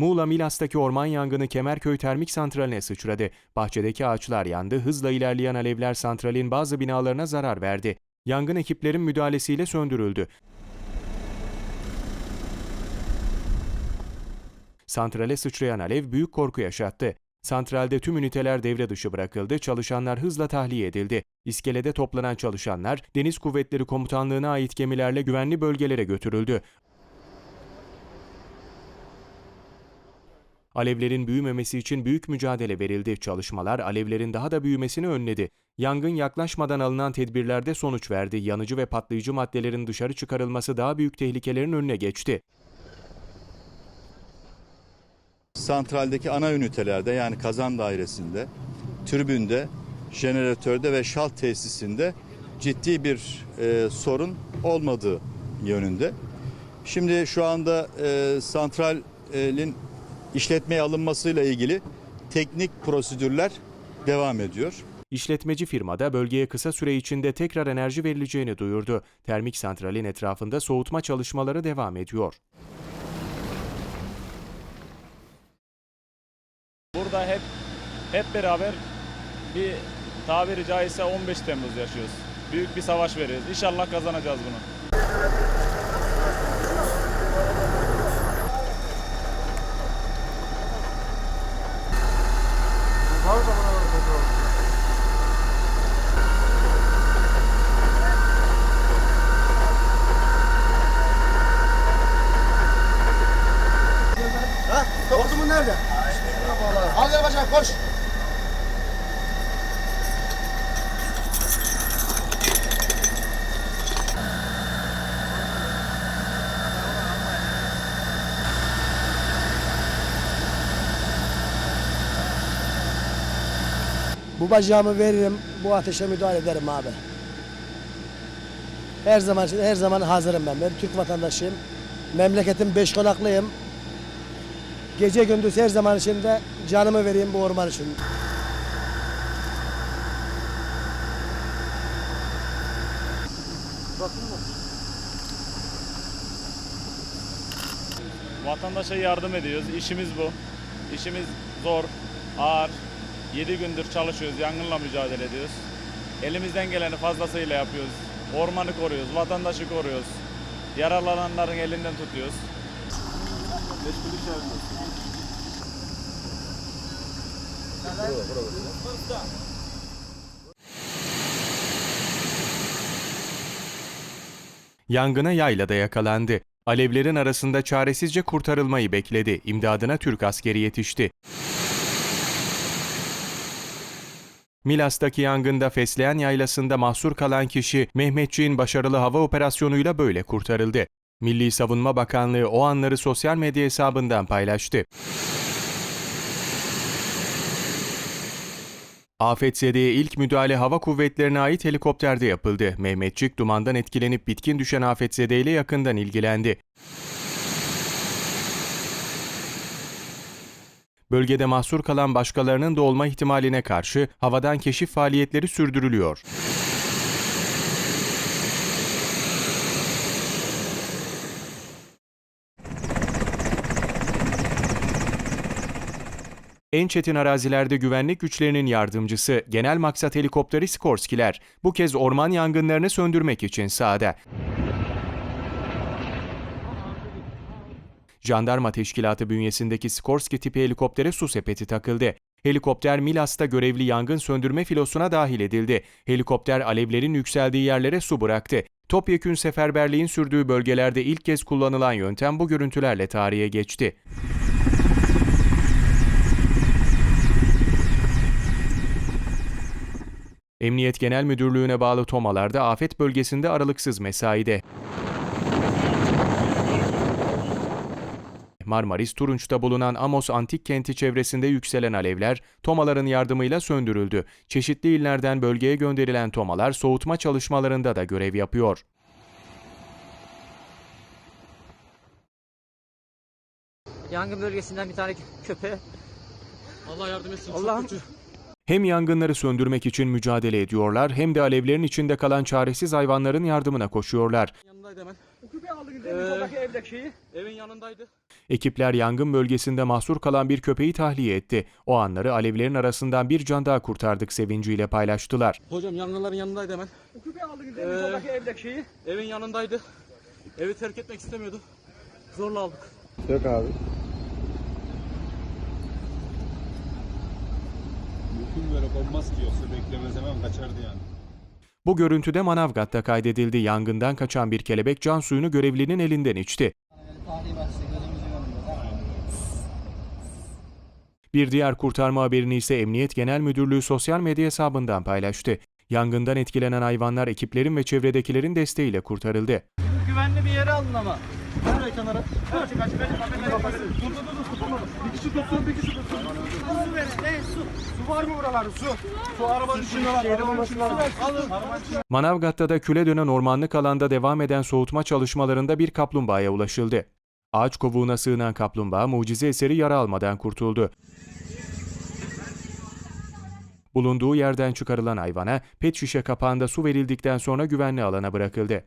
Muğla Milas'taki orman yangını Kemerköy Termik Santrali'ne sıçradı. Bahçedeki ağaçlar yandı, hızla ilerleyen alevler santralin bazı binalarına zarar verdi. Yangın ekiplerin müdahalesiyle söndürüldü. Santrale sıçrayan alev büyük korku yaşattı. Santralde tüm üniteler devre dışı bırakıldı, çalışanlar hızla tahliye edildi. İskelede toplanan çalışanlar Deniz Kuvvetleri Komutanlığı'na ait gemilerle güvenli bölgelere götürüldü. Alevlerin büyümemesi için büyük mücadele verildi. Çalışmalar alevlerin daha da büyümesini önledi. Yangın yaklaşmadan alınan tedbirlerde sonuç verdi. Yanıcı ve patlayıcı maddelerin dışarı çıkarılması daha büyük tehlikelerin önüne geçti. santraldeki ana ünitelerde yani kazan dairesinde, tribünde, jeneratörde ve şalt tesisinde ciddi bir e, sorun olmadığı yönünde. Şimdi şu anda e, santralin işletmeye alınmasıyla ilgili teknik prosedürler devam ediyor. İşletmeci firmada bölgeye kısa süre içinde tekrar enerji verileceğini duyurdu. Termik santralin etrafında soğutma çalışmaları devam ediyor. Burada hep hep beraber bir tabiri caizse 15 Temmuz yaşıyoruz. Büyük bir savaş veriyoruz. İnşallah kazanacağız bunu. Koş. Bu bacağımı veririm, bu ateşe müdahale ederim abi. Her zaman her zaman hazırım ben. Ben Türk vatandaşıyım. Memleketim beş konaklıyım. Gece gündüz her zaman içinde canımı vereyim bu orman için. Vatandaşa yardım ediyoruz. İşimiz bu. İşimiz zor, ağır. 7 gündür çalışıyoruz, yangınla mücadele ediyoruz. Elimizden geleni fazlasıyla yapıyoruz. Ormanı koruyoruz, vatandaşı koruyoruz. Yaralananların elinden tutuyoruz. Yangına yaylada yakalandı. Alevlerin arasında çaresizce kurtarılmayı bekledi. İmdadına Türk askeri yetişti. Milas'taki yangında Fesleğen Yaylası'nda mahsur kalan kişi Mehmetçiğin başarılı hava operasyonuyla böyle kurtarıldı. Milli Savunma Bakanlığı o anları sosyal medya hesabından paylaştı. Afetzedeye ilk müdahale hava kuvvetlerine ait helikopterde yapıldı. Mehmetçik dumandan etkilenip bitkin düşen Afetzede ile yakından ilgilendi. Bölgede mahsur kalan başkalarının da olma ihtimaline karşı havadan keşif faaliyetleri sürdürülüyor. En çetin arazilerde güvenlik güçlerinin yardımcısı Genel Maksat Helikopteri Skorskiler bu kez orman yangınlarını söndürmek için sahada. Jandarma Teşkilatı bünyesindeki Skorsky tipi helikoptere su sepeti takıldı. Helikopter Milas'ta görevli yangın söndürme filosuna dahil edildi. Helikopter alevlerin yükseldiği yerlere su bıraktı. Topyekün seferberliğin sürdüğü bölgelerde ilk kez kullanılan yöntem bu görüntülerle tarihe geçti. Emniyet Genel Müdürlüğü'ne bağlı tomalarda afet bölgesinde aralıksız mesaide. Marmaris Turunç'ta bulunan Amos Antik Kenti çevresinde yükselen alevler tomaların yardımıyla söndürüldü. Çeşitli illerden bölgeye gönderilen tomalar soğutma çalışmalarında da görev yapıyor. Yangın bölgesinden bir tane köpeğe Allah yardım etsin. Allah'ım. Hem yangınları söndürmek için mücadele ediyorlar hem de alevlerin içinde kalan çaresiz hayvanların yardımına koşuyorlar. Yanındaydı hemen. Evdeki şeyi. Evin yanındaydı. Ekipler yangın bölgesinde mahsur kalan bir köpeği tahliye etti. O anları alevlerin arasından bir can daha kurtardık sevinciyle paylaştılar. Hocam yangınların yanındaydı hemen. Aldınız değil mi? Soldaki evdeki şeyi. Evin yanındaydı. Evi terk etmek istemiyordu. Zorla aldık. Yok abi. Mümkün böyle olmaz ki yoksa beklemez hemen kaçardı yani. Bu görüntüde Manavgat'ta kaydedildi. Yangından kaçan bir kelebek can suyunu görevlinin elinden içti. Bir diğer kurtarma haberini ise Emniyet Genel Müdürlüğü sosyal medya hesabından paylaştı. Yangından etkilenen hayvanlar ekiplerin ve çevredekilerin desteğiyle kurtarıldı. Güvenli bir yere alın ama. Nereye kenara? Bir kişi tutsun, bir kişi tutsun. Su verin, ne su? Su var mı buralarda su? Su arabanın içinde var. Arabanın içinde var. Alın. Manavgat'ta da küle dönen ormanlık alanda devam eden soğutma çalışmalarında bir kaplumbağaya ulaşıldı. Ağaç kovuğuna sığınan kaplumbağa mucize eseri yara almadan kurtuldu. Bulunduğu yerden çıkarılan hayvana pet şişe kapağında su verildikten sonra güvenli alana bırakıldı.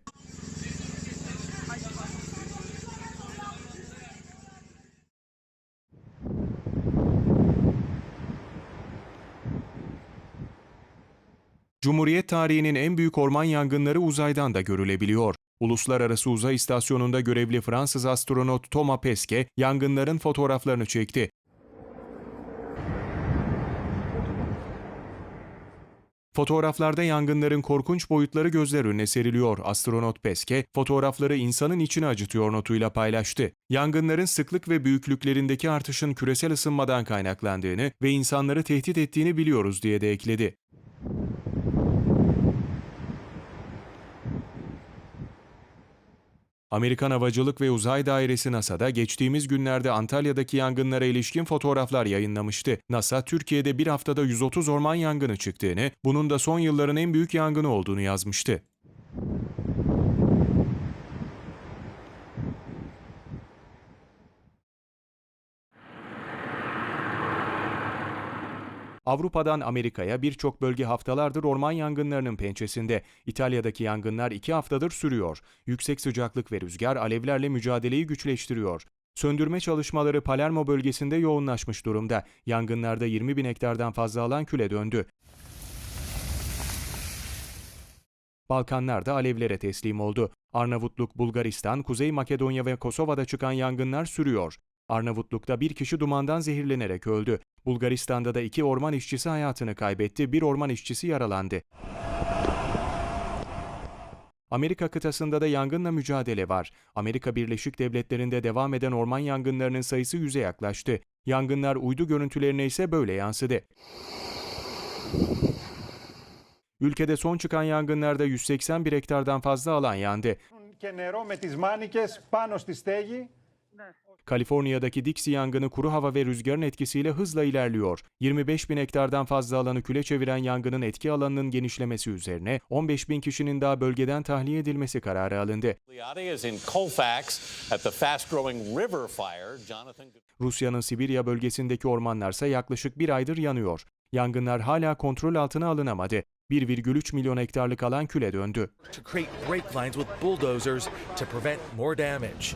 Cumhuriyet tarihinin en büyük orman yangınları uzaydan da görülebiliyor. Uluslararası Uzay İstasyonu'nda görevli Fransız astronot Thomas Pesquet yangınların fotoğraflarını çekti. Fotoğraflarda yangınların korkunç boyutları gözler önüne seriliyor. Astronot Pesquet fotoğrafları insanın içini acıtıyor notuyla paylaştı. Yangınların sıklık ve büyüklüklerindeki artışın küresel ısınmadan kaynaklandığını ve insanları tehdit ettiğini biliyoruz diye de ekledi. Amerikan Havacılık ve Uzay Dairesi NASA'da geçtiğimiz günlerde Antalya'daki yangınlara ilişkin fotoğraflar yayınlamıştı. NASA, Türkiye'de bir haftada 130 orman yangını çıktığını, bunun da son yılların en büyük yangını olduğunu yazmıştı. Avrupa'dan Amerika'ya birçok bölge haftalardır orman yangınlarının pençesinde. İtalya'daki yangınlar iki haftadır sürüyor. Yüksek sıcaklık ve rüzgar alevlerle mücadeleyi güçleştiriyor. Söndürme çalışmaları Palermo bölgesinde yoğunlaşmış durumda. Yangınlarda 20 bin hektardan fazla alan küle döndü. Balkanlar da alevlere teslim oldu. Arnavutluk, Bulgaristan, Kuzey Makedonya ve Kosova'da çıkan yangınlar sürüyor. Arnavutluk'ta bir kişi dumandan zehirlenerek öldü. Bulgaristan'da da iki orman işçisi hayatını kaybetti, bir orman işçisi yaralandı. Amerika kıtasında da yangınla mücadele var. Amerika Birleşik Devletleri'nde devam eden orman yangınlarının sayısı yüze yaklaştı. Yangınlar uydu görüntülerine ise böyle yansıdı. Ülkede son çıkan yangınlarda 181 hektardan fazla alan yandı. Kaliforniya'daki Dixie yangını kuru hava ve rüzgarın etkisiyle hızla ilerliyor. 25 bin hektardan fazla alanı küle çeviren yangının etki alanının genişlemesi üzerine 15 bin kişinin daha bölgeden tahliye edilmesi kararı alındı. Rusya'nın Sibirya bölgesindeki ormanlarsa yaklaşık bir aydır yanıyor. Yangınlar hala kontrol altına alınamadı. 1,3 milyon hektarlık alan küle döndü.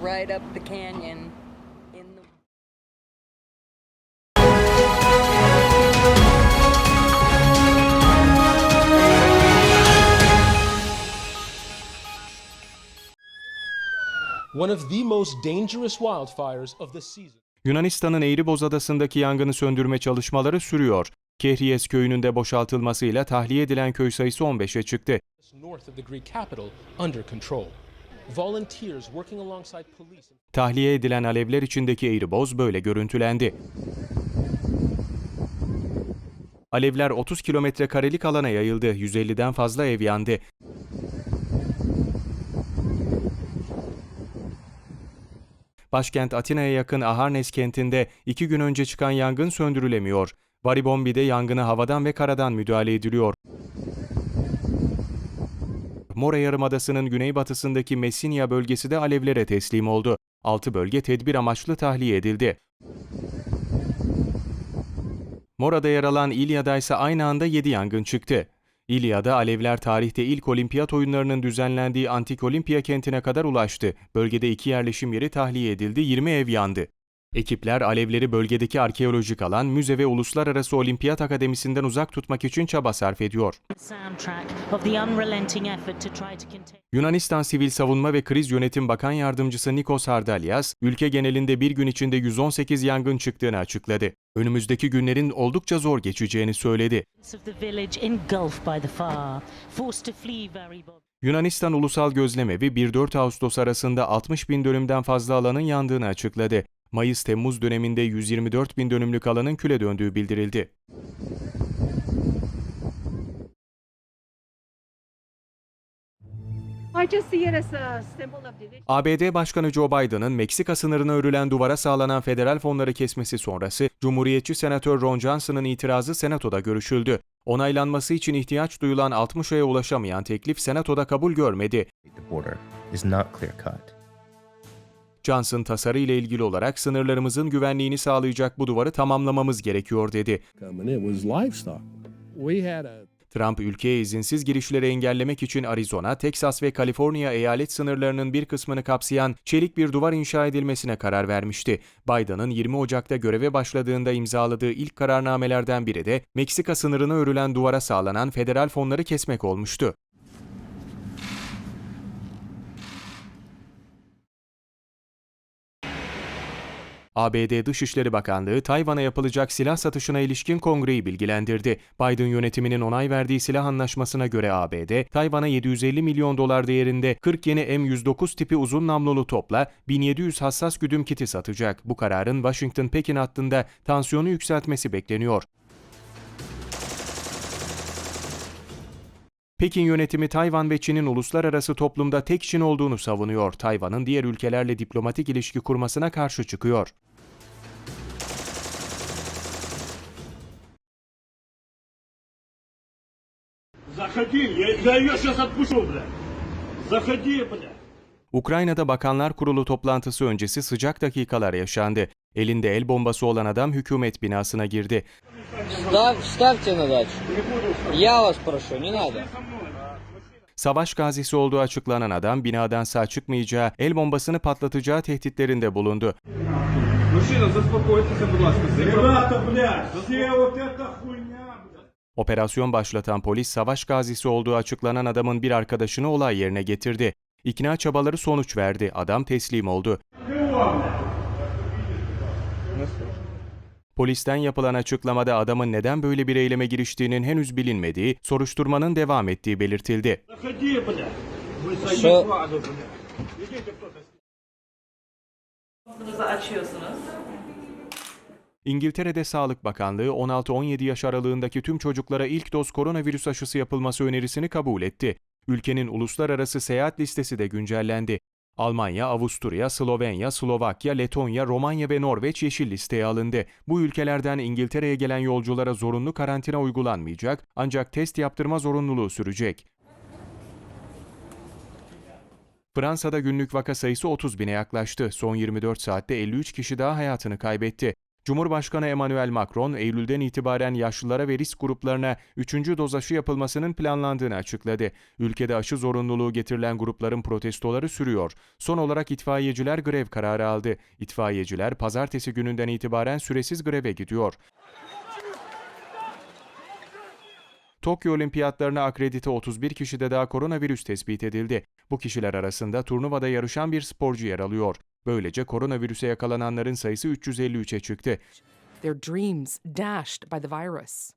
right up the canyon one of the most dangerous wildfires of the season. Yunanistan'ın Eğriboz Adası'ndaki yangını söndürme çalışmaları sürüyor. Kehries köyünün de boşaltılmasıyla tahliye edilen köy sayısı 15'e çıktı. Tahliye edilen alevler içindeki Eğriboz böyle görüntülendi. Alevler 30 kilometre karelik alana yayıldı. 150'den fazla ev yandı. Başkent Atina'ya yakın Aharnes kentinde iki gün önce çıkan yangın söndürülemiyor. Varibombi'de yangına havadan ve karadan müdahale ediliyor. Mora Yarımadası'nın güneybatısındaki Messinia bölgesi de alevlere teslim oldu. 6 bölge tedbir amaçlı tahliye edildi. Mora'da yer alan İlya'da ise aynı anda 7 yangın çıktı. İlya'da alevler tarihte ilk olimpiyat oyunlarının düzenlendiği antik olimpiya kentine kadar ulaştı. Bölgede iki yerleşim yeri tahliye edildi, 20 ev yandı. Ekipler alevleri bölgedeki arkeolojik alan, müze ve Uluslararası Olimpiyat Akademisi'nden uzak tutmak için çaba sarf ediyor. Yunanistan Sivil Savunma ve Kriz Yönetim Bakan Yardımcısı Nikos Hardalias, ülke genelinde bir gün içinde 118 yangın çıktığını açıkladı. Önümüzdeki günlerin oldukça zor geçeceğini söyledi. Yunanistan Ulusal Gözlemevi 1-4 Ağustos arasında 60 bin dönümden fazla alanın yandığını açıkladı. Mayıs-Temmuz döneminde 124 bin dönümlük alanın küle döndüğü bildirildi. ABD Başkanı Joe Biden'ın Meksika sınırına örülen duvara sağlanan federal fonları kesmesi sonrası Cumhuriyetçi Senatör Ron Johnson'ın itirazı Senato'da görüşüldü. Onaylanması için ihtiyaç duyulan 60 aya ulaşamayan teklif Senato'da kabul görmedi. Johnson tasarı ile ilgili olarak sınırlarımızın güvenliğini sağlayacak bu duvarı tamamlamamız gerekiyor dedi. Trump ülkeye izinsiz girişleri engellemek için Arizona, Teksas ve Kaliforniya eyalet sınırlarının bir kısmını kapsayan çelik bir duvar inşa edilmesine karar vermişti. Biden'ın 20 Ocak'ta göreve başladığında imzaladığı ilk kararnamelerden biri de Meksika sınırına örülen duvara sağlanan federal fonları kesmek olmuştu. ABD Dışişleri Bakanlığı, Tayvan'a yapılacak silah satışına ilişkin kongreyi bilgilendirdi. Biden yönetiminin onay verdiği silah anlaşmasına göre ABD, Tayvan'a 750 milyon dolar değerinde 40 yeni M109 tipi uzun namlulu topla 1700 hassas güdüm kiti satacak. Bu kararın Washington-Pekin hattında tansiyonu yükseltmesi bekleniyor. Pekin yönetimi Tayvan ve Çin'in uluslararası toplumda tek Çin olduğunu savunuyor. Tayvan'ın diğer ülkelerle diplomatik ilişki kurmasına karşı çıkıyor. Ukrayna'da Bakanlar Kurulu toplantısı öncesi sıcak dakikalar yaşandı. Elinde el bombası olan adam hükümet binasına girdi. Savaş gazisi olduğu açıklanan adam binadan sağ çıkmayacağı, el bombasını patlatacağı tehditlerinde bulundu. Operasyon başlatan polis savaş gazisi olduğu açıklanan adamın bir arkadaşını olay yerine getirdi. İkna çabaları sonuç verdi. Adam teslim oldu. Polisten yapılan açıklamada adamın neden böyle bir eyleme giriştiğinin henüz bilinmediği, soruşturmanın devam ettiği belirtildi. İngiltere'de Sağlık Bakanlığı 16-17 yaş aralığındaki tüm çocuklara ilk doz koronavirüs aşısı yapılması önerisini kabul etti. Ülkenin uluslararası seyahat listesi de güncellendi. Almanya, Avusturya, Slovenya, Slovakya, Letonya, Romanya ve Norveç yeşil listeye alındı. Bu ülkelerden İngiltere'ye gelen yolculara zorunlu karantina uygulanmayacak ancak test yaptırma zorunluluğu sürecek. Fransa'da günlük vaka sayısı 30 bine yaklaştı. Son 24 saatte 53 kişi daha hayatını kaybetti. Cumhurbaşkanı Emmanuel Macron, Eylül'den itibaren yaşlılara ve risk gruplarına 3. doz aşı yapılmasının planlandığını açıkladı. Ülkede aşı zorunluluğu getirilen grupların protestoları sürüyor. Son olarak itfaiyeciler grev kararı aldı. İtfaiyeciler pazartesi gününden itibaren süresiz greve gidiyor. Tokyo Olimpiyatlarına akredite 31 kişide daha koronavirüs tespit edildi. Bu kişiler arasında turnuvada yarışan bir sporcu yer alıyor. Böylece koronavirüse yakalananların sayısı 353'e çıktı. Their dreams dashed by the virus.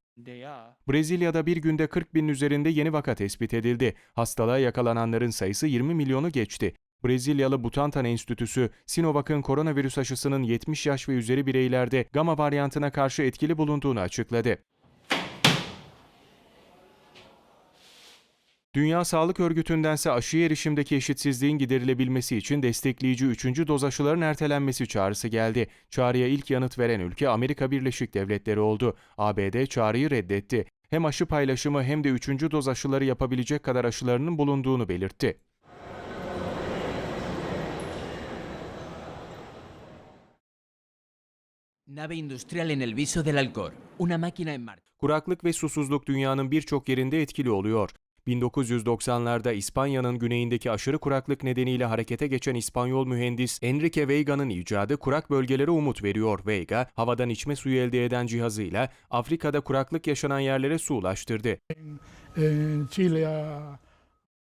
Brezilya'da bir günde 40 binin üzerinde yeni vaka tespit edildi. Hastalığa yakalananların sayısı 20 milyonu geçti. Brezilyalı Butantan Enstitüsü, Sinovac'ın koronavirüs aşısının 70 yaş ve üzeri bireylerde gama varyantına karşı etkili bulunduğunu açıkladı. Dünya Sağlık Örgütü'ndense aşıya erişimdeki eşitsizliğin giderilebilmesi için destekleyici 3. doz aşıların ertelenmesi çağrısı geldi. Çağrıya ilk yanıt veren ülke Amerika Birleşik Devletleri oldu. ABD çağrıyı reddetti. Hem aşı paylaşımı hem de 3. doz aşıları yapabilecek kadar aşılarının bulunduğunu belirtti. Nave industrial en el viso del Alcor. Una máquina en marcha. Kuraklık ve susuzluk dünyanın birçok yerinde etkili oluyor. 1990'larda İspanya'nın güneyindeki aşırı kuraklık nedeniyle harekete geçen İspanyol mühendis Enrique Veiga'nın icadı kurak bölgelere umut veriyor. Veiga, havadan içme suyu elde eden cihazıyla Afrika'da kuraklık yaşanan yerlere su ulaştırdı.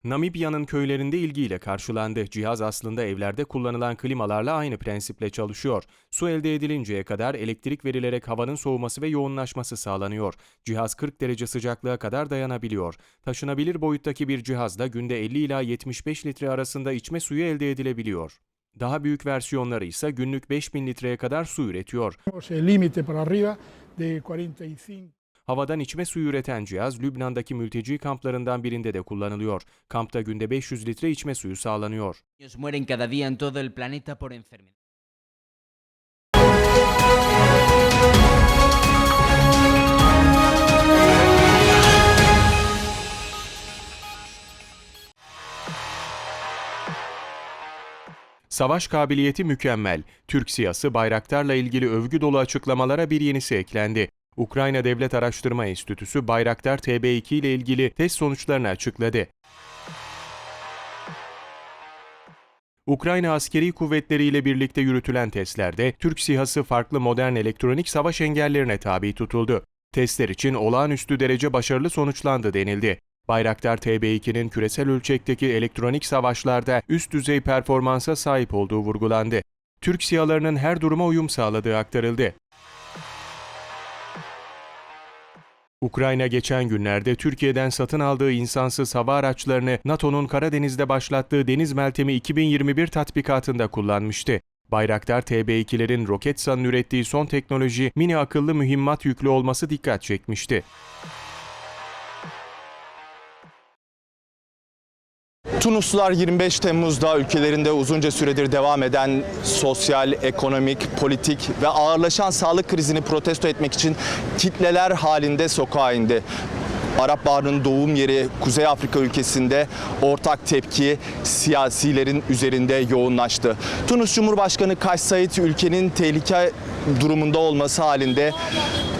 Namibya'nın köylerinde ilgiyle karşılandı. Cihaz aslında evlerde kullanılan klimalarla aynı prensiple çalışıyor. Su elde edilinceye kadar elektrik verilerek havanın soğuması ve yoğunlaşması sağlanıyor. Cihaz 40 derece sıcaklığa kadar dayanabiliyor. Taşınabilir boyuttaki bir cihazla günde 50 ila 75 litre arasında içme suyu elde edilebiliyor. Daha büyük versiyonları ise günlük 5000 litreye kadar su üretiyor. Límite para arriba de 45 Havadan içme suyu üreten cihaz Lübnan'daki mülteci kamplarından birinde de kullanılıyor. Kampta günde 500 litre içme suyu sağlanıyor. Savaş kabiliyeti mükemmel. Türk siyası Bayraktar'la ilgili övgü dolu açıklamalara bir yenisi eklendi. Ukrayna Devlet Araştırma Enstitüsü Bayraktar TB2 ile ilgili test sonuçlarını açıkladı. Ukrayna askeri kuvvetleriyle birlikte yürütülen testlerde Türk SİHA'sı farklı modern elektronik savaş engellerine tabi tutuldu. Testler için olağanüstü derece başarılı sonuçlandı denildi. Bayraktar TB2'nin küresel ölçekteki elektronik savaşlarda üst düzey performansa sahip olduğu vurgulandı. Türk SİHA'larının her duruma uyum sağladığı aktarıldı. Ukrayna geçen günlerde Türkiye'den satın aldığı insansız hava araçlarını NATO'nun Karadeniz'de başlattığı Deniz Meltemi 2021 tatbikatında kullanmıştı. Bayraktar TB2'lerin Roketsan'ın ürettiği son teknoloji mini akıllı mühimmat yüklü olması dikkat çekmişti. Tunuslular 25 Temmuz'da ülkelerinde uzunca süredir devam eden sosyal, ekonomik, politik ve ağırlaşan sağlık krizini protesto etmek için kitleler halinde sokağa indi. Arap Baharı'nın doğum yeri Kuzey Afrika ülkesinde ortak tepki siyasilerin üzerinde yoğunlaştı. Tunus Cumhurbaşkanı Kays Said ülkenin tehlike durumunda olması halinde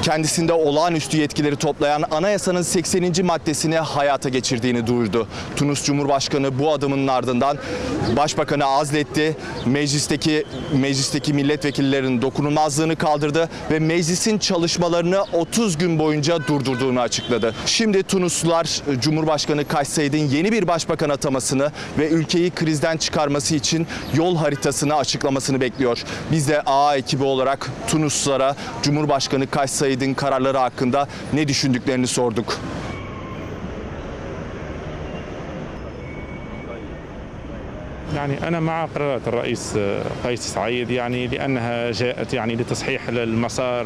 kendisinde olağanüstü yetkileri toplayan anayasanın 80. maddesini hayata geçirdiğini duyurdu. Tunus Cumhurbaşkanı bu adımının ardından başbakanı azletti. Meclisteki meclisteki milletvekillerinin dokunulmazlığını kaldırdı ve meclisin çalışmalarını 30 gün boyunca durdurduğunu açıkladı. Şimdi Tunuslular Cumhurbaşkanı Kays yeni bir başbakan atamasını ve ülkeyi krizden çıkarması için yol haritasını açıklamasını bekliyor. Biz de AA ekibi olarak Tunuslulara Cumhurbaşkanı Kays Said'in kararları hakkında ne düşündüklerini sorduk. يعني أنا مع قرارات الرئيس قيس سعيد يعني لأنها جاءت يعني لتصحيح المسار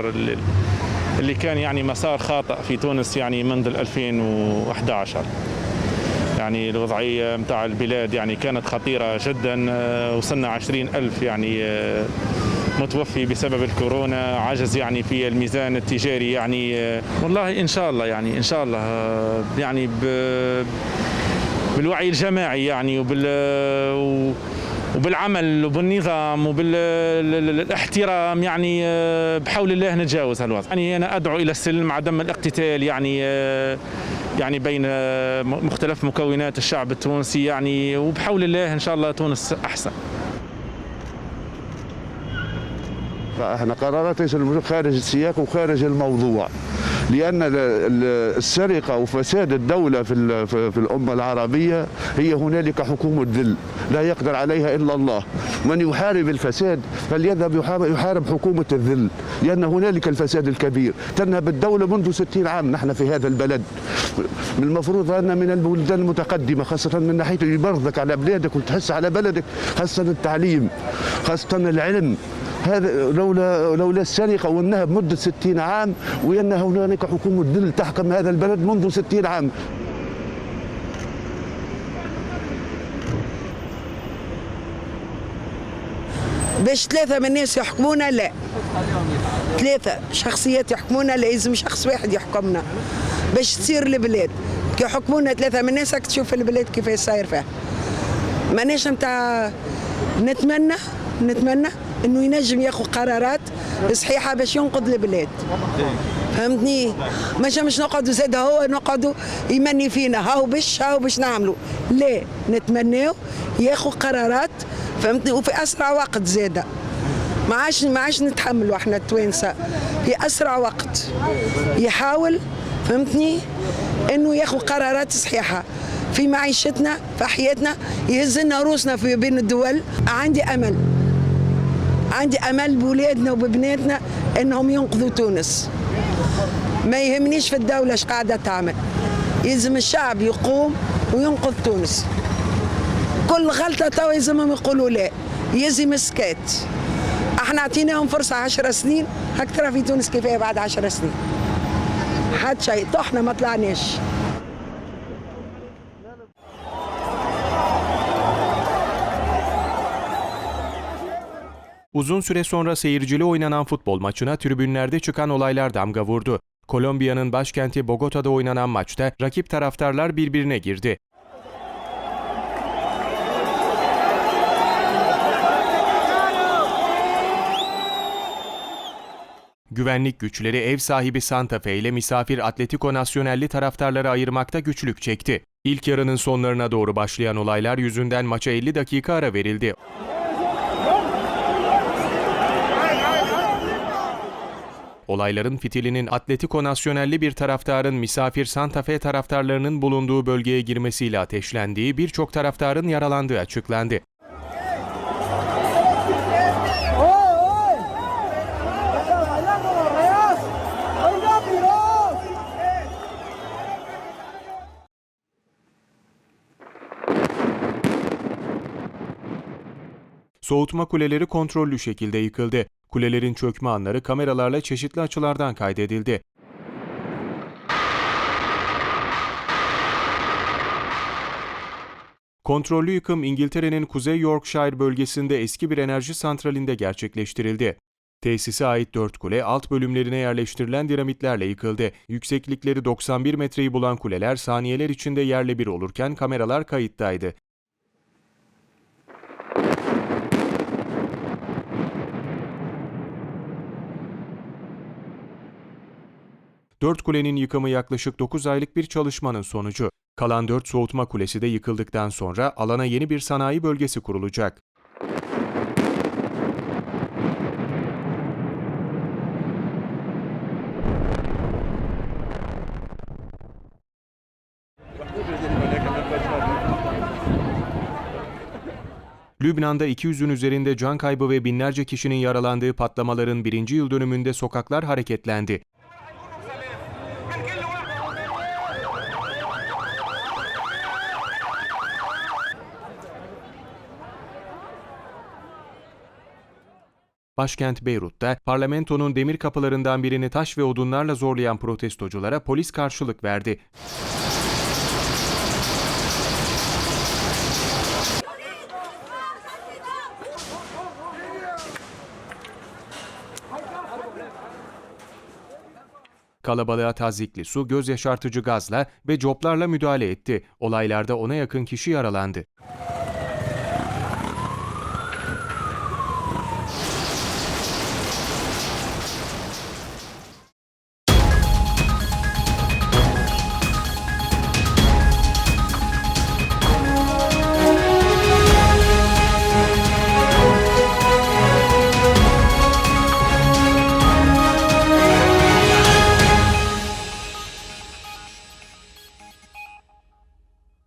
اللي كان يعني مسار خاطئ في تونس يعني منذ 2011 يعني الوضعية متاع البلاد يعني كانت خطيرة جدا وصلنا عشرين ألف يعني متوفي بسبب الكورونا عجز يعني في الميزان التجاري يعني والله إن شاء الله يعني إن شاء الله يعني بالوعي الجماعي يعني وبال وبالعمل وبالنظام وبالاحترام يعني بحول الله نتجاوز هالوضع. يعني أنا أدعو إلى السلم عدم الاقتتال يعني يعني بين مختلف مكونات الشعب التونسي يعني وبحول الله إن شاء الله تونس أحسن. إحنا قرارات خارج السياق وخارج الموضوع لأن السرقة وفساد الدولة في في الأمة العربية هي هنالك حكومة ذل لا يقدر عليها إلا الله. من يحارب الفساد فليذهب يحارب حكومة الذل لأن هنالك الفساد الكبير. تنهب الدولة منذ 60 عام نحن في هذا البلد. من المفروض أن من البلدان المتقدمة خاصة من ناحية يبرزك على بلادك وتحس على بلدك خاصة التعليم خاصة العلم. هذا لولا لولا السرقة والنهب مدة 60 عام وان هنالك حكومة ذل تحكم هذا البلد منذ 60 عام. باش ثلاثة من الناس يحكمونا لا. ثلاثة شخصيات يحكمونا لازم شخص واحد يحكمنا باش تصير البلاد. كي يحكمونا ثلاثة من الناس تشوف البلاد كيف صاير فيها. ماناش نتاع نتمنى نتمنى إنه ينجم ياخذ قرارات صحيحة باش ينقذ البلاد. فهمتني؟ مش مش نقعدوا زاد هو نقعدوا يمني فينا. هاو باش هاو باش نعملوا. لا نتمناو ياخذ قرارات فهمتني؟ وفي أسرع وقت زاده. ما عادش ما عادش نتحملوا إحنا التوانسة. في أسرع وقت يحاول فهمتني؟ إنه ياخذ قرارات صحيحة. في معيشتنا في حياتنا يهز لنا روسنا في بين الدول. عندي أمل. عندي أمل بولادنا وببناتنا إنهم ينقذوا تونس. ما يهمنيش في الدولة إيش قاعدة تعمل. يلزم الشعب يقوم وينقذ تونس. كل غلطة تو يلزمهم يقولوا لا. يلزم السكات إحنا أعطيناهم فرصة عشر سنين هك ترى في تونس كيفاه بعد عشر سنين. حد شيء. طحنا ما طلعناش. Uzun süre sonra seyircili oynanan futbol maçına tribünlerde çıkan olaylar damga vurdu. Kolombiya'nın başkenti Bogota'da oynanan maçta rakip taraftarlar birbirine girdi. Güvenlik güçleri ev sahibi Santa Fe ile misafir Atletico Nacional'li taraftarları ayırmakta güçlük çekti. İlk yarının sonlarına doğru başlayan olaylar yüzünden maça 50 dakika ara verildi. Olayların fitilinin Atletico Nacional'li bir taraftarın misafir Santa Fe taraftarlarının bulunduğu bölgeye girmesiyle ateşlendiği, birçok taraftarın yaralandığı açıklandı. Soğutma kuleleri kontrollü şekilde yıkıldı. Kulelerin çökme anları kameralarla çeşitli açılardan kaydedildi. Kontrollü yıkım İngiltere'nin Kuzey Yorkshire bölgesinde eski bir enerji santralinde gerçekleştirildi. Tesise ait dört kule alt bölümlerine yerleştirilen dinamitlerle yıkıldı. Yükseklikleri 91 metreyi bulan kuleler saniyeler içinde yerle bir olurken kameralar kayıttaydı. Dört kulenin yıkımı yaklaşık 9 aylık bir çalışmanın sonucu. Kalan 4 soğutma kulesi de yıkıldıktan sonra alana yeni bir sanayi bölgesi kurulacak. Lübnan'da 200'ün üzerinde can kaybı ve binlerce kişinin yaralandığı patlamaların birinci yıl dönümünde sokaklar hareketlendi. Başkent Beyrut'ta parlamentonun demir kapılarından birini taş ve odunlarla zorlayan protestoculara polis karşılık verdi. Kalabalığa tazikli su, göz yaşartıcı gazla ve coplarla müdahale etti. Olaylarda ona yakın kişi yaralandı.